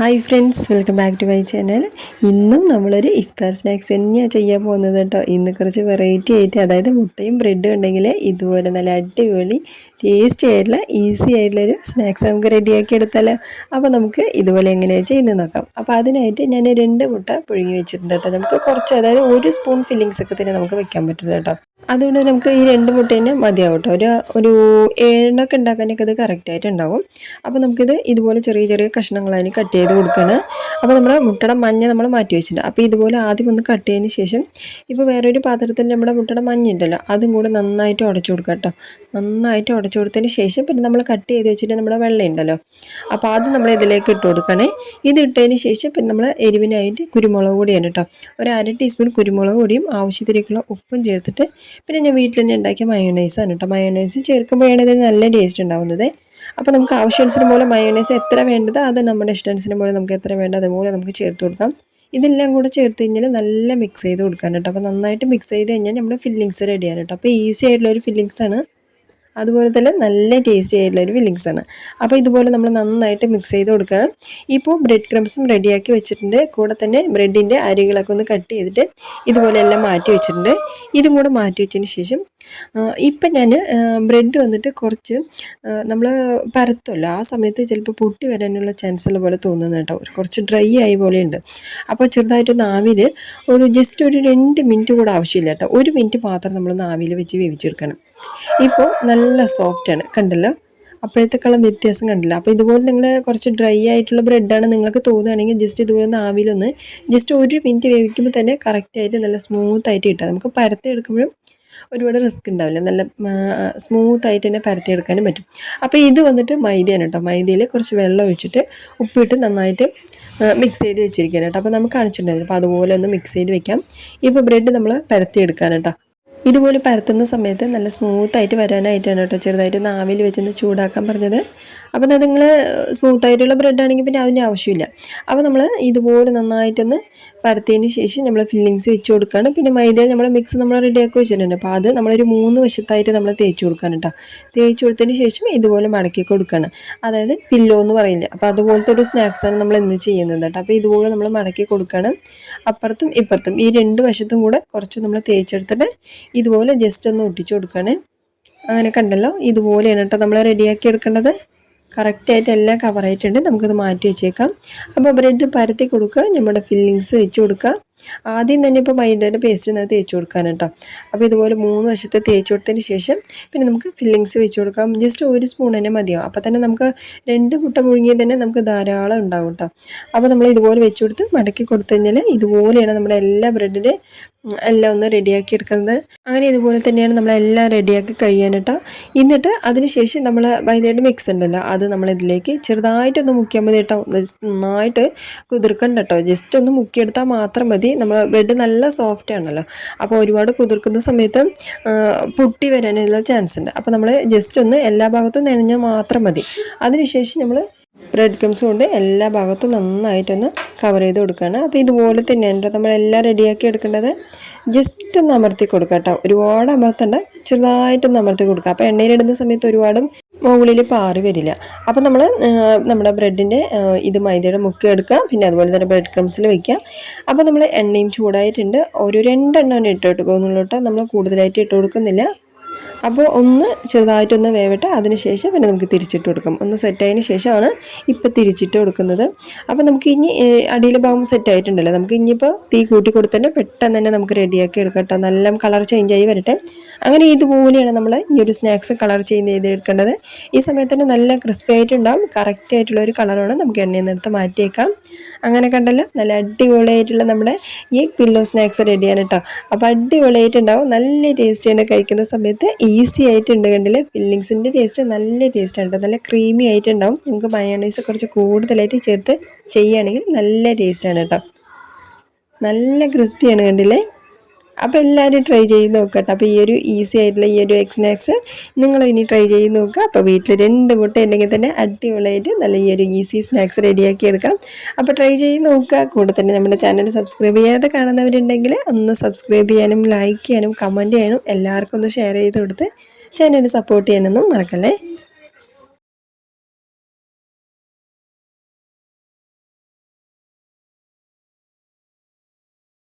Hi friends welcome back to my channel ഇന്നും നമ്മളൊരു ഇഫ്താർ snacks തന്നെയാണ് ചെയ്യാൻ പോകുന്നത് കേട്ടോ. ഇന്ന് കുറച്ച് വെറൈറ്റി ആയിട്ട് അതായത് മുട്ടയും ബ്രെഡും ഉണ്ടെങ്കിൽ ഇതുപോലെ നല്ല അടിപൊളി ടേസ്റ്റി ആയിട്ടുള്ള ഈസി ആയിട്ടുള്ളൊരു സ്നാക്സ് നമുക്ക് റെഡിയാക്കി എടുത്താലോ. അപ്പോൾ നമുക്ക് ഇതുപോലെ എങ്ങനെയാണ് ചെയ്യുന്നത് നോക്കാം. അപ്പോൾ അതിനായിട്ട് ഞാൻ രണ്ട് മുട്ട പുഴുങ്ങി വെച്ചിട്ടുണ്ട് കേട്ടോ. നമുക്ക് കുറച്ച് അതായത് ഒരു സ്പൂൺ ഫില്ലിങ്സ് ഒക്കെ തന്നെ നമുക്ക് വെക്കാൻ പറ്റില്ല കേട്ടോ. അതുകൊണ്ട് നമുക്ക് ഈ രണ്ട് മുട്ടേനെ മതിയാവും കേട്ടോ ഒരു ഒരു ഏഴെണ്ണൊക്കെ ഉണ്ടാക്കാനൊക്കെ ഇത് കറക്റ്റായിട്ട് ഉണ്ടാവും അപ്പോൾ നമുക്കിത് ഇതുപോലെ ചെറിയ ചെറിയ കഷ്ണങ്ങളതിന് കട്ട് ചെയ്ത് കൊടുക്കണം. അപ്പോൾ നമ്മുടെ മുട്ടയുടെ മഞ്ഞ നമ്മൾ മാറ്റി വെച്ചിട്ടുണ്ട്. അപ്പോൾ ഇതുപോലെ ആദ്യം ഒന്ന് കട്ട് ചെയ്തതിന് ശേഷം ഇപ്പോൾ വേറൊരു പാത്രത്തിൽ നമ്മുടെ മുട്ടയുടെ മഞ്ഞ ഉണ്ടല്ലോ അതും കൂടെ നന്നായിട്ട് ഉടച്ചു കൊടുക്കുക കേട്ടോ. നന്നായിട്ട് ഉടച്ചു കൊടുത്തതിന് ശേഷം പിന്നെ നമ്മൾ കട്ട് ചെയ്ത് വെച്ചിട്ട് നമ്മുടെ വെള്ളം ഉണ്ടല്ലോ അപ്പോൾ ആദ്യം നമ്മൾ ഇതിലേക്ക് ഇട്ട് കൊടുക്കണേ ഇത് ഇട്ടതിന് ശേഷം പിന്നെ നമ്മൾ എരിവിനായിട്ട് കുരുമുളക് പൊടിയാണ് കേട്ടോ. ഒരു അര ടീസ്പൂൺ കുരുമുളക് പൊടിയും ആവശ്യത്തിലേക്കുള്ള ഉപ്പും ചേർത്തിട്ട് പിന്നെ ഞാൻ വീട്ടിൽ തന്നെ ഉണ്ടാക്കിയ മയോണൈസാണ് കേട്ടോ മയോണൈസ് ചേർക്കുമ്പോഴാണ് ഇതിന് നല്ല ടേസ്റ്റ് ഉണ്ടാവുന്നത്. അപ്പോൾ നമുക്ക് ആവശ്യാനുസരണം പോലെ മയോണൈസ് എത്ര വേണ്ടത് അത് നമ്മുടെ ഇഷ്ടാനുസരണം പോലെ നമുക്ക് എത്ര വേണ്ടത് അതുപോലെ നമുക്ക് ചേർത്ത് കൊടുക്കാം. ഇതെല്ലാം കൂടെ ചേർത്ത് കഴിഞ്ഞാൽ നല്ല മിക്സ് ചെയ്ത് കൊടുക്കാൻ കേട്ടോ അപ്പോൾ നന്നായിട്ട് മിക്സ് ചെയ്ത് കഴിഞ്ഞാൽ നമ്മുടെ ഫില്ലിങ്സ് റെഡിയാണ് കേട്ടോ അപ്പോൾ ഈസി ആയിട്ടുള്ള ഒരു ഫില്ലിങ്സ് ആണ്. അതുപോലെ തന്നെ നല്ല ടേസ്റ്റി ആയിട്ടുള്ള ഒരു ഫില്ലിങ്സ് ആണ്. അപ്പോൾ ഇതുപോലെ നമ്മൾ നന്നായിട്ട് മിക്സ് ചെയ്ത് കൊടുക്കുക ഇപ്പോൾ ബ്രെഡ് ക്രംസും റെഡിയാക്കി വെച്ചിട്ടുണ്ട്. കൂടെ തന്നെ ബ്രെഡിന്റെ അരികളൊക്കെ ഒന്ന് കട്ട് ചെയ്തിട്ട് ഇതുപോലെ എല്ലാം മാറ്റി വെച്ചിട്ടുണ്ട്. ഇതും കൂടെ മാറ്റി വെച്ചതിന് ശേഷം ഇപ്പം ഞാൻ ബ്രെഡ് വന്നിട്ട് കുറച്ച് നമ്മൾ പരത്തുമല്ലോ ആ സമയത്ത് ചിലപ്പോൾ പൊട്ടി വരാനുള്ള ചാൻസ് ഉള്ള പോലെ തോന്നുന്നു കേട്ടോ. കുറച്ച് ഡ്രൈ ആയ പോലെയുണ്ട് അപ്പോൾ ചെറുതായിട്ട് നാവിൽ ഒരു ജസ്റ്റ് ഒരു രണ്ട് മിനിറ്റ് കൂടെ ആവശ്യമില്ല കേട്ടോ. ഒരു മിനിറ്റ് മാത്രം നമ്മൾ നാവിൽ വെച്ച് വേവിച്ചെടുക്കണം. ഇപ്പോൾ നല്ല സോഫ്റ്റ് ആണ് കണ്ടല്ലോ? അപ്പോഴത്തേക്കുള്ള വ്യത്യാസം കണ്ടില്ല. അപ്പോൾ ഇതുപോലെ നിങ്ങൾ കുറച്ച് ഡ്രൈ ആയിട്ടുള്ള ബ്രെഡാണ് നിങ്ങൾക്ക് തോന്നുകയാണെങ്കിൽ ജസ്റ്റ് ഇതുപോലെ ഒന്ന് ആവിലൊന്ന് ജസ്റ്റ് ഒരു മിനിറ്റ് വേവിക്കുമ്പോൾ തന്നെ കറക്റ്റായിട്ട് നല്ല സ്മൂത്ത് ആയിട്ട് കിട്ടുക നമുക്ക് പരത്തി എടുക്കുമ്പോഴും ഒരുപാട് റിസ്ക് ഉണ്ടാവില്ല. നല്ല സ്മൂത്ത് ആയിട്ട് തന്നെ പരത്തിയെടുക്കാനും പറ്റും. അപ്പോൾ ഇത് വന്നിട്ട് മൈദയാണ് കേട്ടോ. മൈദയിൽ കുറച്ച് വെള്ളം ഒഴിച്ചിട്ട് ഉപ്പിട്ട് നന്നായിട്ട് മിക്സ് ചെയ്ത് വെച്ചിരിക്കാൻ കേട്ടോ. അപ്പോൾ നമുക്ക് കാണിച്ചിട്ടുണ്ടായിരുന്നു. അപ്പോൾ അതുപോലെ ഒന്ന് മിക്സ് ചെയ്ത് വെക്കാം. ഇപ്പോൾ ബ്രെഡ് നമ്മൾ പരത്തിയെടുക്കാൻ കേട്ടോ. ഇതുപോലെ പരത്തുന്ന സമയത്ത് നല്ല സ്മൂത്തായിട്ട് വരാനായിട്ടാണ് കേട്ടോ ചെറുതായിട്ട് നാവിൽ വെച്ചൊന്ന് ചൂടാക്കാൻ പറഞ്ഞത്. അപ്പോൾ അത് നിങ്ങൾ സ്മൂത്തായിട്ടുള്ള ബ്രെഡ് ആണെങ്കിൽ പിന്നെ അതിന്റെ ആവശ്യമില്ല. അപ്പോൾ നമ്മൾ ഇതുപോലെ നന്നായിട്ടൊന്ന് പരത്തിയതിന് ശേഷം നമ്മൾ ഫില്ലിങ്സ് വെച്ച് കൊടുക്കുകയാണ് പിന്നെ മൈദയിൽ നമ്മൾ മിക്സ് നമ്മൾ റെഡിയാക്കി വെച്ചിട്ടുണ്ട്. അപ്പോൾ അത് നമ്മളൊരു മൂന്ന് വശത്തായിട്ട് നമ്മൾ തേച്ച് കൊടുക്കാൻ കേട്ടോ. തേച്ച് കൊടുത്തതിന് ശേഷം ഇതുപോലെ മടക്കി കൊടുക്കുകയാണ് അതായത് പില്ലോ എന്ന് പറയില്ല? അപ്പോൾ അതുപോലത്തെ ഒരു സ്നാക്സാണ് നമ്മൾ ഇന്ന് ചെയ്യുന്നത് കേട്ടോ. അപ്പോൾ ഇതുപോലെ നമ്മൾ മടക്കി കൊടുക്കുകയാണ് അപ്പുറത്തും ഇപ്പുറത്തും ഈ രണ്ട് വശത്തും കൂടെ കുറച്ച് നമ്മൾ തേച്ചെടുത്തിട്ട് ഇതുപോലെ ജസ്റ്റ് ഒന്ന് ഒട്ടിച്ചു കൊടുക്കുകയാണ് അങ്ങനെ കണ്ടല്ലോ ഇതുപോലെയാണ് കേട്ടോ നമ്മൾ റെഡിയാക്കി എടുക്കേണ്ടത്. കറക്റ്റായിട്ട് എല്ലാം കവറായിട്ടുണ്ട് നമുക്കത് മാറ്റി വെച്ചേക്കാം. അപ്പോൾ ബ്രെഡ് പരത്തി കൊടുക്കുക നമ്മുടെ ഫില്ലിങ്സ് വെച്ച് കൊടുക്കുക. ആദ്യം തന്നെ ഇപ്പോൾ മൈദയുടെ പേസ്റ്റ് നിന്ന് തേച്ച് കൊടുക്കാൻ കേട്ടോ അപ്പോൾ ഇതുപോലെ മൂന്ന് വശത്ത് തേച്ച് കൊടുത്തതിന് ശേഷം പിന്നെ നമുക്ക് ഫില്ലിങ്സ് വെച്ച് കൊടുക്കാം. ജസ്റ്റ് ഒരു സ്പൂൺ തന്നെ മതിയാവും അപ്പോൾ തന്നെ നമുക്ക് രണ്ട് മുട്ട മുഴുങ്ങി തന്നെ നമുക്ക് ധാരാളം ഉണ്ടാവും കേട്ടോ അപ്പോൾ നമ്മൾ ഇതുപോലെ വെച്ച് കൊടുത്ത് മടക്കി കൊടുത്തു കഴിഞ്ഞാൽ ഇതുപോലെയാണ് നമ്മുടെ എല്ലാ ബ്രെഡിന്റെ എല്ലാം ഒന്ന് റെഡിയാക്കി എടുക്കുന്നത്. അങ്ങനെ ഇതുപോലെ തന്നെയാണ് നമ്മളെല്ലാം റെഡിയാക്കി കഴിയാൻ കേട്ടോ. എന്നിട്ട് അതിനുശേഷം നമ്മൾ മൈദയുടെ മിക്സ് ഉണ്ടല്ലോ അത് നമ്മൾ ഇതിലേക്ക് ചെറുതായിട്ടൊന്ന് മുക്കിയാൽ മതി കേട്ടോ. നന്നായിട്ട് കുതിർക്കണ്ട കേട്ടോ. ജസ്റ്റ് ഒന്ന് മുക്കിയെടുത്താൽ മാത്രം മതി. നമ്മൾ ബ്രെഡ് നല്ല സോഫ്റ്റ് ആണല്ലോ. അപ്പോൾ ഒരുപാട് കുതിർക്കുന്ന സമയത്ത് പൊട്ടി വരാനുള്ള ചാൻസ് ഉണ്ട്. അപ്പോൾ നമ്മൾ ജസ്റ്റ് ഒന്ന് എല്ലാ ഭാഗത്തും നനഞ്ഞാൽ മാത്രം മതി. അതിനുശേഷം നമ്മൾ ബ്രെഡ് ക്രംസ് കൊണ്ട് എല്ലാ ഭാഗത്തും നന്നായിട്ടൊന്ന് കവർ ചെയ്ത് കൊടുക്കുകയാണ് അപ്പോൾ ഇതുപോലെ തന്നെയാണ് നമ്മളെല്ലാം റെഡിയാക്കി എടുക്കേണ്ടത്. ജസ്റ്റ് ഒന്ന് അമർത്തി കൊടുക്കുക കേട്ടോ. ഒരുപാട് അമർത്തണ്ട. ചെറുതായിട്ടൊന്ന് അമർത്തി കൊടുക്കുക അപ്പോൾ എണ്ണയിലിടുന്ന സമയത്ത് ഒരുപാടും മുകളിൽ പാറി വരില്ല. അപ്പോൾ നമ്മൾ നമ്മുടെ ബ്രെഡിന്റെ ഇത് മൈദയുടെ മുക്കി എടുക്കുക. പിന്നെ അതുപോലെ തന്നെ ബ്രെഡ് ക്രംസിൽ വയ്ക്കുക അപ്പോൾ നമ്മൾ എണ്ണയും ചൂടായിട്ടുണ്ട്. ഒരു രണ്ടെണ്ണം ഇട്ട് കൊടുക്കുന്നുള്ളൂ കേട്ടോ. നമ്മൾ കൂടുതലായിട്ട് ഇട്ട് കൊടുക്കുന്നില്ല. അപ്പോൾ ഒന്ന് ചെറുതായിട്ടൊന്ന് വേവട്ടെ അതിന് ശേഷം പിന്നെ നമുക്ക് തിരിച്ചിട്ട് കൊടുക്കും. ഒന്ന് സെറ്റായതിന് ശേഷമാണ് ഇപ്പോൾ തിരിച്ചിട്ട് കൊടുക്കുന്നത്. അപ്പോൾ നമുക്ക് ഇനി അടിയിലെ ഭാഗം സെറ്റായിട്ടുണ്ടല്ലോ നമുക്ക് ഇനിയിപ്പോൾ തീ കൂട്ടി കൊടുത്തിട്ട് പെട്ടെന്ന് തന്നെ നമുക്ക് റെഡിയാക്കി എടുക്കട്ടോ നല്ല കളർ ചേഞ്ച് ആയി വരട്ടെ. അങ്ങനെ ഇതുപോലെയാണ് നമ്മൾ ഈ ഒരു സ്നാക്സ് കളർ ചേഞ്ച് ചെയ്തെടുക്കേണ്ടത്. ഈ സമയത്ത് തന്നെ നല്ല ക്രിസ്പി ആയിട്ടുണ്ടാവും. കറക്റ്റ് ആയിട്ടുള്ള ഒരു കളറാണ് നമുക്ക് എണ്ണയിൽ നിന്ന് എടുത്ത് മാറ്റിയേക്കാം. അങ്ങനെ കണ്ടല്ലോ നല്ല അടിപൊളിയായിട്ടുള്ള നമ്മുടെ ഈ പില്ലോ സ്നാക്സ് റെഡിയാണ് കേട്ടോ. അപ്പോൾ അടിപൊളിയായിട്ടുണ്ടാവും. നല്ല ടേസ്റ്റിയാണ് കഴിക്കുന്ന സമയത്ത് ഈസി ആയിട്ടുണ്ട് കണ്ടില്ലേ? ഫില്ലിങ്സിന്റെ ടേസ്റ്റ് നല്ല ടേസ്റ്റ് ആണ് നല്ല ക്രീമി ആയിട്ടുണ്ടാവും. നമുക്ക് മയോണൈസ് കുറച്ച് കൂടുതലായിട്ട് ചേർത്ത് ചെയ്യുകയാണെങ്കിൽ നല്ല ടേസ്റ്റാണ് കേട്ടോ നല്ല ക്രിസ്പിയാണ് കണ്ടില്ലേ? അപ്പോൾ എല്ലാവരും ട്രൈ ചെയ്ത് നോക്കട്ടെ. അപ്പോൾ ഈ ഒരു ഈസി ആയിട്ടുള്ള ഈ ഒരു എഗ് സ്നാക്സ് നിങ്ങൾ ഇനി ട്രൈ ചെയ്ത് നോക്കുക. അപ്പോൾ വീട്ടിൽ രണ്ട് മുട്ട ഉണ്ടെങ്കിൽ തന്നെ അടിപൊളിയായിട്ട് നല്ല ഈ ഒരു ഈസി സ്നാക്സ് റെഡിയാക്കി എടുക്കാം. അപ്പോൾ ട്രൈ ചെയ്ത് നോക്കുക. കൂടെ തന്നെ നമ്മുടെ ചാനൽ സബ്സ്ക്രൈബ് ചെയ്യാതെ കാണുന്നവരുണ്ടെങ്കിൽ ഒന്ന് സബ്സ്ക്രൈബ് ചെയ്യാനും ലൈക്ക് ചെയ്യാനും കമന്റ് ചെയ്യാനും എല്ലാവർക്കും ഒന്ന് ഷെയർ ചെയ്ത് കൊടുത്ത് ചാനൽ സപ്പോർട്ട് ചെയ്യാനൊന്നും മറക്കല്ലേ?